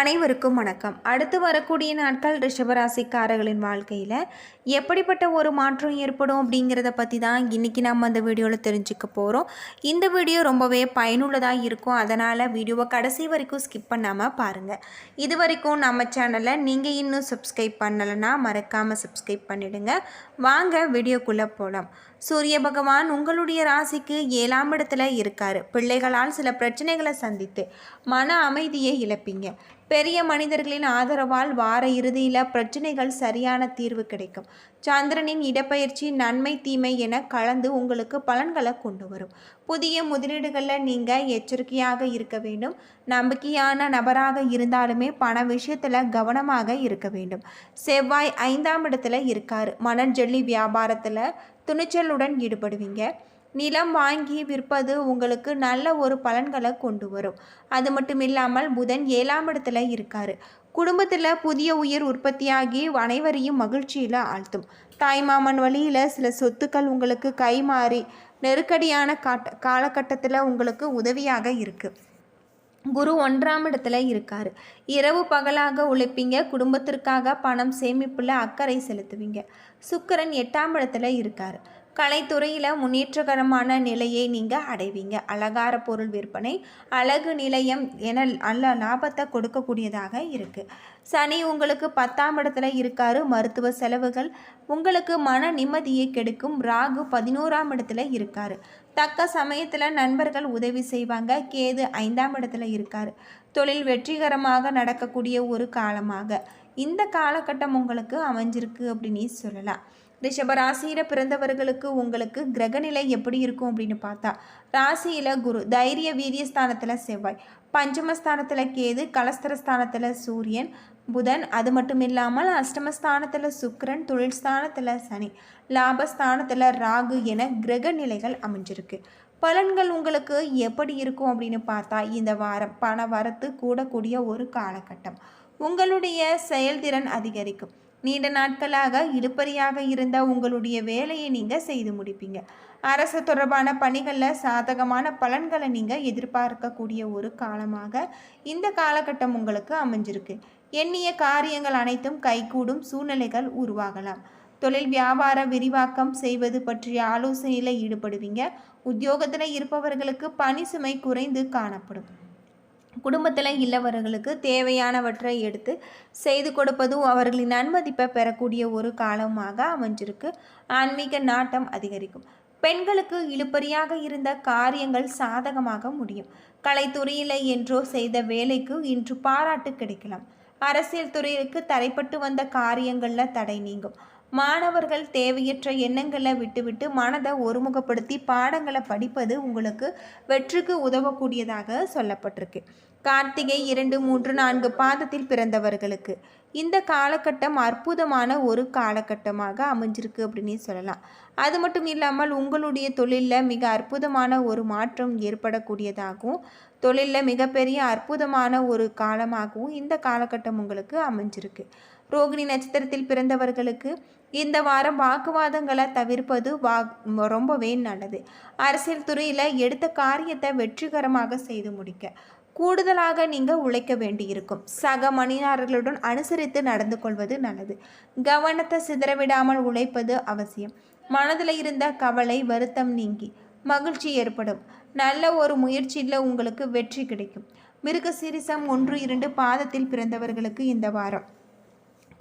அனைவருக்கும் வணக்கம். அடுத்து வரக்கூடிய நாட்கள் ரிஷபராசிக்காரர்களின் வாழ்க்கையில் எப்படிப்பட்ட ஒரு மாற்றம் ஏற்படும் அப்படிங்கிறத பற்றி தான் இன்றைக்கி நம்ம அந்த வீடியோவில் தெரிஞ்சுக்க போகிறோம் இந்த வீடியோ ரொம்பவே பயனுள்ளதாக இருக்கும். அதனால் வீடியோவை கடைசி வரைக்கும் ஸ்கிப் பண்ணாமல் பாருங்கள் இது வரைக்கும் நம்ம சேனலை நீங்கள் இன்னும் சப்ஸ்கிரைப் பண்ணலைன்னா மறக்காமல் சப்ஸ்கிரைப் பண்ணிவிடுங்க வாங்க வீடியோக்குள்ளே போகலாம் சூரிய பகவான் உங்களுடைய ராசிக்கு ஏழாம் இடத்துல இருக்கார். பிள்ளைகளால் சில பிரச்சனைகளை சந்தித்து மன அமைதியை இழப்பீங்க. பெரிய மனிதர்களின் ஆதரவால் வார இறுதியில் பிரச்சனைகள் சரியான தீர்வு கிடைக்கும். சந்திரனின் இடப்பெயர்ச்சி நன்மை தீமை என கலந்து உங்களுக்கு பலன்களை கொண்டு வரும். புதிய முதலீடுகளில் நீங்கள் எச்சரிக்கையாக இருக்க வேண்டும். நம்பிக்கையான நபராக இருந்தாலுமே பண விஷயத்தில் கவனமாக இருக்க வேண்டும். செவ்வாய் ஐந்தாம் இடத்துல இருக்கார். மணல் ஜல்லி வியாபாரத்தில் துணிச்சலுடன் ஈடுபடுவீங்க. நிலம் வாங்கி விற்பது உங்களுக்கு நல்ல ஒரு பலன்களை கொண்டு வரும். அது மட்டும் இல்லாமல் புதன் ஏழாம் இடத்துல இருக்கார். குடும்பத்தில் புதிய உயிர் உற்பத்தியாகி அனைவரையும் மகிழ்ச்சியில் ஆழ்த்தும். தாய்மாமன் வழியில் சில சொத்துக்கள் உங்களுக்கு கைமாறி நெருக்கடியான காட்ட காலகட்டத்தில் உங்களுக்கு உதவியாக இருக்குது குரு ஒன்றாம் இடத்துல இருக்கார். இரவு பகலாக உழைப்பீங்க. குடும்பத்திற்காக பணம் சேமிப்பில் அக்கறை செலுத்துவீங்க. சுக்கிரன் எட்டாம் இடத்துல இருக்கார். கலைத்துறையில் முன்னேற்றகரமான நிலையை நீங்கள் அடைவீங்க. அலங்கார பொருள் விற்பனை அழகு நிலையம் என நல்ல லாபத்தை கொடுக்கக்கூடியதாக இருக்குது சனி உங்களுக்கு பத்தாம் இடத்துல இருக்காரு. மருத்துவ செலவுகள் உங்களுக்கு மன நிம்மதியை கெடுக்கும். ராகு பதினோராம் இடத்துல இருக்காரு. தக்க சமயத்தில் நண்பர்கள் உதவி செய்வாங்க. கேது ஐந்தாம் இடத்துல இருக்காரு. தொழில் வெற்றிகரமாக நடக்கக்கூடிய ஒரு காலமாக. இந்த காலகட்டம் உங்களுக்கு அமைஞ்சிருக்கு அப்படின்னு சொல்லலாம். ரிஷபராசியில் பிறந்தவர்களுக்கு உங்களுக்கு கிரகநிலை எப்படி இருக்கும் அப்படின்னு பார்த்தா ராசியில் குரு தைரிய வீரியஸ்தானத்தில் செவ்வாய். பஞ்சமஸ்தானத்தில் கேது கலஸ்தரஸ்தானத்தில் சூரியன் புதன். அது மட்டும் இல்லாமல் அஷ்டமஸ்தானத்தில் சுக்கரன் தொழில் ஸ்தானத்தில் சனி. லாபஸ்தானத்தில் ராகு என கிரக நிலைகள் அமைஞ்சிருக்கு. பலன்கள் உங்களுக்கு எப்படி இருக்கும் அப்படின்னு பார்த்தா இந்த வாரம் பண வரத்து கூடக்கூடிய ஒரு காலகட்டம். உங்களுடைய செயல்திறன் அதிகரிக்கும். நீண்ட நாட்களாக இழுப்பறியாக இருந்த உங்களுடைய வேலையை நீங்கள் செய்து முடிப்பீங்க. அரசு தொடர்பான பணிகளில் சாதகமான பலன்களை நீங்கள் எதிர்பார்க்கக்கூடிய ஒரு காலமாக இந்த காலகட்டம் உங்களுக்கு அமைஞ்சிருக்கு. எண்ணிய காரியங்கள் அனைத்தும் கைகூடும் சூழ்நிலைகள் உருவாகலாம். தொழில் வியாபார விரிவாக்கம் செய்வது பற்றிய ஆலோசனையில் ஈடுபடுவீங்க. உத்தியோகத்தில் இருப்பவர்களுக்கு பணி சுமை குறைந்து காணப்படும். குடும்பத்தில் இல்லவர்களுக்கு தேவையானவற்றை எடுத்து செய்து கொடுப்பதும் அவர்களின் நன்மதிப்பை பெறக்கூடிய ஒரு காலமாக அமைஞ்சிருக்கு. ஆன்மீக நாட்டம் அதிகரிக்கும். பெண்களுக்கு இழுப்பறியாக இருந்த காரியங்கள் சாதகமாக முடியும். கலைத்துறையில் என்றோ செய்த வேலைக்கு இன்று பாராட்டு கிடைக்கலாம். அரசியல் துறைக்கு தடைப்பட்டு வந்த காரியங்களில் தடை நீங்கும். மாணவர்கள் தேவையற்ற எண்ணங்களை விட்டுவிட்டு மனதை ஒருமுகப்படுத்தி பாடங்களை படிப்பது உங்களுக்கு வெற்றிக்கு உதவக்கூடியதாக சொல்லப்பட்டிருக்கு. கார்த்திகை இரண்டு மூன்று நான்கு பாதத்தில் பிறந்தவர்களுக்கு. இந்த காலகட்டம் அற்புதமான ஒரு காலகட்டமாக அமைஞ்சிருக்கு அப்படின்னு சொல்லலாம். அது மட்டும் இல்லாமல் உங்களுடைய தொழிலில் மிக அற்புதமான ஒரு மாற்றம் ஏற்படக்கூடியதாகவும் தொழிலில் மிகப்பெரிய அற்புதமான ஒரு காலமாகவும் இந்த காலகட்டம் உங்களுக்கு அமைஞ்சிருக்கு. ரோகிணி நட்சத்திரத்தில் பிறந்தவர்களுக்கு இந்த வாரம் வாக்குவாதங்களை தவிர்ப்பது வா ரொம்பவே நல்லது. அரசியல் துறையில் எடுத்த காரியத்தை வெற்றிகரமாக செய்து முடிக்க கூடுதலாக நீங்கள் உழைக்க வேண்டியிருக்கும். சக மணியாரர்களுடன் அனுசரித்து நடந்து கொள்வது நல்லது. கவனத்தை சிதறவிடாமல் உழைப்பது அவசியம். மனதில் இருந்த கவலை வருத்தம் நீங்கி மகிழ்ச்சி ஏற்படும். நல்ல ஒரு முயற்சியில் உங்களுக்கு வெற்றி கிடைக்கும். மிருக சிரிசம் ஒன்று இரண்டு பாதத்தில் பிறந்தவர்களுக்கு இந்த வாரம்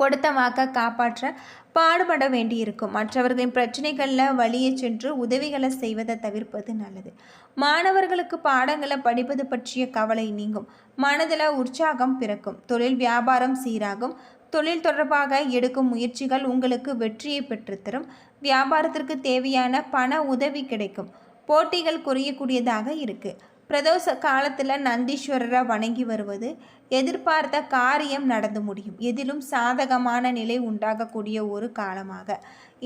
கொடுத்த வாக்கை காப்பாற்ற பாடுபட வேண்டியிருக்கும். மற்றவர்களின் பிரச்சனைகளில் வழியே சென்று உதவிகளை செய்வதை தவிர்ப்பது நல்லது. மாணவர்களுக்கு பாடங்களை படிப்பது பற்றிய கவலை நீங்கும். மனதில் உற்சாகம் பிறக்கும். தொழில் வியாபாரம் சீராகும். தொழில் தொடர்பாக எடுக்கும் முயற்சிகள் உங்களுக்கு வெற்றியை பெற்றுத்தரும். வியாபாரத்திற்கு தேவையான பண உதவி கிடைக்கும். போட்டிகள் குறையக்கூடியதாக இருக்குது பிரதோஷ காலத்தில் நந்தீஸ்வரரை வணங்கி வருவது எதிர்பார்த்த காரியம் நடந்து முடியும். எதிலும் சாதகமான நிலை உண்டாகக்கூடிய ஒரு காலமாக.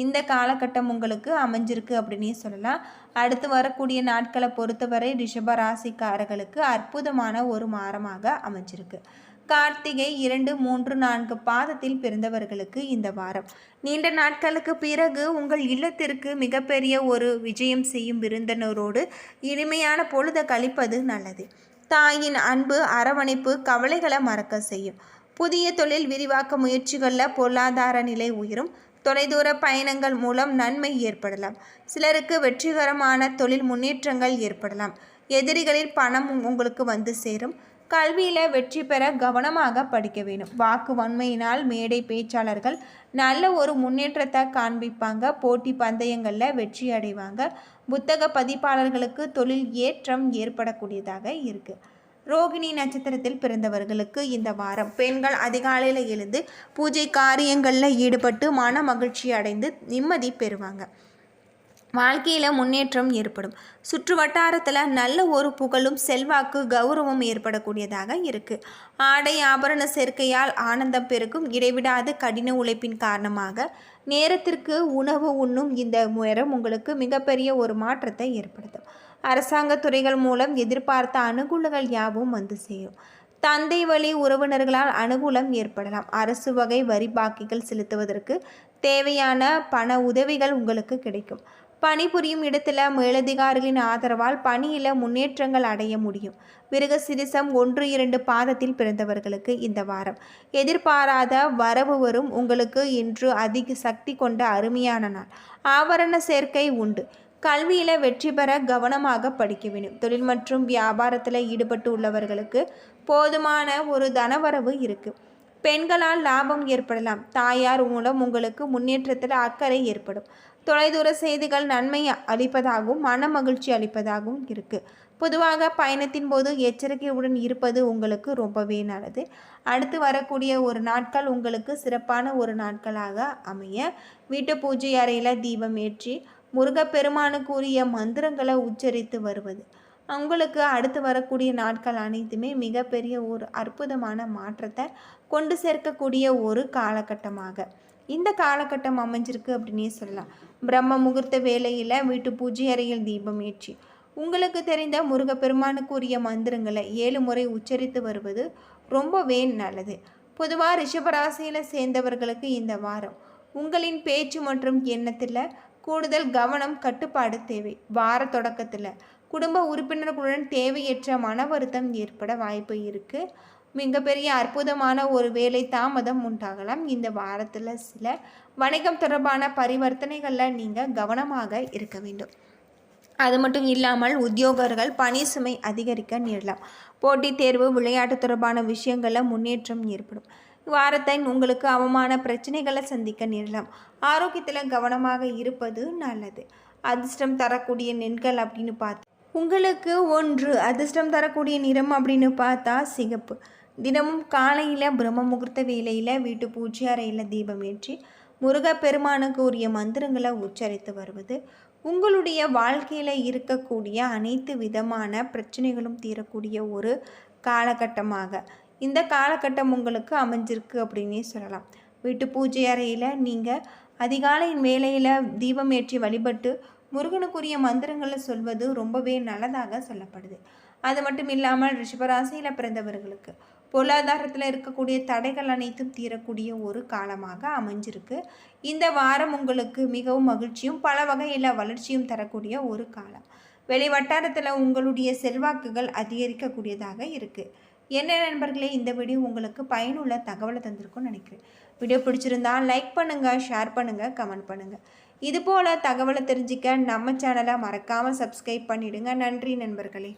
இந்த காலகட்டம் உங்களுக்கு அமைஞ்சிருக்கு அப்படின்னே சொல்லலாம். அடுத்து வரக்கூடிய நாட்களை பொறுத்தவரை ரிஷப ராசிக்காரர்களுக்கு அற்புதமான ஒரு மாறமாக அமைஞ்சிருக்கு. கார்த்திகை இரண்டு மூன்று நான்கு பாதத்தில் பிறந்தவர்களுக்கு இந்த வாரம். நீண்ட நாட்களுக்கு பிறகு உங்கள் இல்லத்திற்கு மிகப்பெரிய ஒரு விஜயம் செய்யும் விருந்தினரோடு இனிமையான பொழுதை கழிப்பது நல்லது. தாயின் அன்பு அரவணைப்பு கவலைகளை மறக்க செய்யும். புதிய தொழில் விரிவாக்க முயற்சிகளில் பொருளாதார நிலை உயரும். தொலைதூர பயணங்கள் மூலம் நன்மை ஏற்படலாம். சிலருக்கு வெற்றிகரமான தொழில் முன்னேற்றங்கள் ஏற்படலாம். எதிரிகளில் பணம் உங்களுக்கு வந்து சேரும். கல்வியில் வெற்றி பெற கவனமாக படிக்க வேண்டும். வாக்கு வன்மையினால் மேடை பேச்சாளர்கள் நல்ல ஒரு முன்னேற்றத்தை காண்பிப்பாங்க. போட்டி பந்தயங்களில் வெற்றி அடைவாங்க. புத்தக பதிப்பாளர்களுக்கு தொழில் ஏற்றம் ஏற்படக்கூடியதாக இருக்குது ரோகிணி நட்சத்திரத்தில் பிறந்தவர்களுக்கு இந்த வாரம் பெண்கள் அதிகாலையில் எழுந்து பூஜை காரியங்களில் ஈடுபட்டு மன மகிழ்ச்சி அடைந்து நிம்மதி பெறுவாங்க. வாழ்க்கையில் முன்னேற்றம் ஏற்படும். சுற்று வட்டாரத்தில் நல்ல ஒரு புகழும் செல்வாக்கு கௌரவம் ஏற்படக்கூடியதாக இருக்குது ஆடை ஆபரண சேர்க்கையால் ஆனந்தம் பெருக்கும் இடைவிடாத கடின உழைப்பின் காரணமாக நேரத்திற்கு உணவு உண்ணும் இந்த நேரம் உங்களுக்கு மிகப்பெரிய ஒரு மாற்றத்தை ஏற்படுத்தும். அரசாங்க துறைகள் மூலம் எதிர்பார்த்த அனுகூலங்கள் யாவும் வந்து சேரும். தந்தை வழி உறவினர்களால் அனுகூலம் ஏற்படலாம். அரசு வகை வரி பாக்கிகள் செலுத்துவதற்கு தேவையான பண உதவிகள் உங்களுக்கு கிடைக்கும். பணிபுரியும் இடத்துல மேலதிகாரிகளின் ஆதரவால் பணியில் முன்னேற்றங்கள் அடைய முடியும். மிருக சிரிசம் ஒன்று இரண்டு பாதத்தில் பிறந்தவர்களுக்கு இந்த வாரம். எதிர்பாராத வரவு வரும். உங்களுக்கு இன்று அதிக சக்தி கொண்ட அருமையான நாள். ஆவரண சேர்க்கை உண்டு. கல்வியில் வெற்றி பெற கவனமாக படிக்க வேண்டும். தொழில் மற்றும் வியாபாரத்தில் ஈடுபட்டு உள்ளவர்களுக்கு போதுமான ஒரு தனவரவு இருக்குது பெண்களால் லாபம் ஏற்படலாம். தாயார் மூலம் உங்களுக்கு முன்னேற்றத்தில் அக்கறை ஏற்படும். தொலைதூர செய்திகள் நன்மை அளிப்பதாகவும் மன மகிழ்ச்சி அளிப்பதாகவும் இருக்குது பொதுவாக பயணத்தின் போது எச்சரிக்கையுடன் இருப்பது உங்களுக்கு ரொம்பவே நல்லது. அடுத்து வரக்கூடிய ஒரு நாட்கள் உங்களுக்கு சிறப்பான ஒரு நாட்களாக அமைய வீட்டு பூஜை அறையில் தீபம் ஏற்றி முருகப்பெருமானுக்குரிய மந்திரங்களை உச்சரித்து வருவது. உங்களுக்கு அடுத்து வரக்கூடிய நாட்கள் அனைத்துமே மிகப்பெரிய ஒரு அற்புதமான மாற்றத்தை கொண்டு சேர்க்கக்கூடிய ஒரு காலகட்டமாக. இந்த காலகட்டம் அமைஞ்சிருக்கு அப்படின்னே சொல்லலாம். பிரம்ம முகூர்த்த வேலையில் வீட்டு பூஜை அறையில் தீபம் ஏற்றி உங்களுக்கு தெரிந்த முருகப்பெருமானுக்குரிய மந்திரங்களை ஏழு முறை உச்சரித்து வருவது ரொம்பவே நல்லது. பொதுவாக ரிஷபராசியில் சேர்ந்தவர்களுக்கு இந்த வாரம். உங்களின் பேச்சு மற்றும் எண்ணத்தில் கூடுதல் கவனம் கட்டுப்பாடு தேவை. வார தொடக்கத்தில் குடும்ப உறுப்பினர்களுடன் தேவையற்ற மன வருத்தம் ஏற்பட வாய்ப்பு இருக்குது மிகப்பெரிய அற்புதமான ஒரு வேலை தாமதம் உண்டாகலாம். இந்த வாரத்தில் சில வணிகம் தொடர்பான பரிவர்த்தனைகளில் நீங்கள் கவனமாக இருக்க வேண்டும். அது மட்டும் இல்லாமல் உத்தியோகர்கள் பணி சுமை அதிகரிக்க நேரலாம். போட்டித் தேர்வு விளையாட்டு தொடர்பான விஷயங்களில் முன்னேற்றம் ஏற்படும். வாரத்தை உங்களுக்கு அவமான பிரச்சனைகளை சந்திக்க நேரலாம். ஆரோக்கியத்தில் கவனமாக இருப்பது நல்லது. அதிர்ஷ்டம் தரக்கூடிய நெண்கள் அப்படின்னு பார்த்து உங்களுக்கு ஒன்று அதிர்ஷ்டம் தரக்கூடிய நிறம் அப்படின்னு பார்த்தா சிகப்பு. தினமும் காலையில் பிரம்ம முகூர்த்த வேலையில் வீட்டு பூஜை அறையில் தீபம் ஏற்றி முருகப்பெருமானுக்கு உரிய மந்திரங்களை உச்சரித்து வருவது. உங்களுடைய வாழ்க்கையில் இருக்கக்கூடிய அனைத்து விதமான பிரச்சனைகளும் தீரக்கூடிய ஒரு காலகட்டமாக. இந்த காலகட்டம் உங்களுக்கு அமைஞ்சிருக்கு அப்படின்னே சொல்லலாம். வீட்டு பூஜை அறையில் நீங்கள் அதிகாலையின் வேலையில் தீபம் ஏற்றி வழிபட்டு முருகனுக்குரிய மந்திரங்களை சொல்வது ரொம்பவே நல்லதாக சொல்லப்படுது. அது மட்டும் இல்லாமல் ரிஷபராசியில் பிறந்தவர்களுக்கு பொருளாதாரத்தில் இருக்கக்கூடிய தடைகள் அனைத்தும் தீரக்கூடிய ஒரு காலமாக அமைஞ்சிருக்கு. இந்த வாரம் உங்களுக்கு மிகவும் மகிழ்ச்சியும் பல வகையில் வளர்ச்சியும் தரக்கூடிய ஒரு காலம். வெளி வட்டாரத்தில் உங்களுடைய செல்வாக்குகள் அதிகரிக்கக்கூடியதாக இருக்குது என்ன நண்பர்களே இந்த வீடியோ உங்களுக்கு பயனுள்ள தகவலை தந்திருக்கும்னு நினைக்கிறேன். வீடியோ பிடிச்சிருந்தா லைக் பண்ணுங்கள் ஷேர் பண்ணுங்கள் கமெண்ட் பண்ணுங்கள் இதுபோல் தகவலை தெரிஞ்சிக்க நம்ம சேனலை மறக்காமல் சப்ஸ்கிரைப் பண்ணிவிடுங்க நன்றி நண்பர்களே.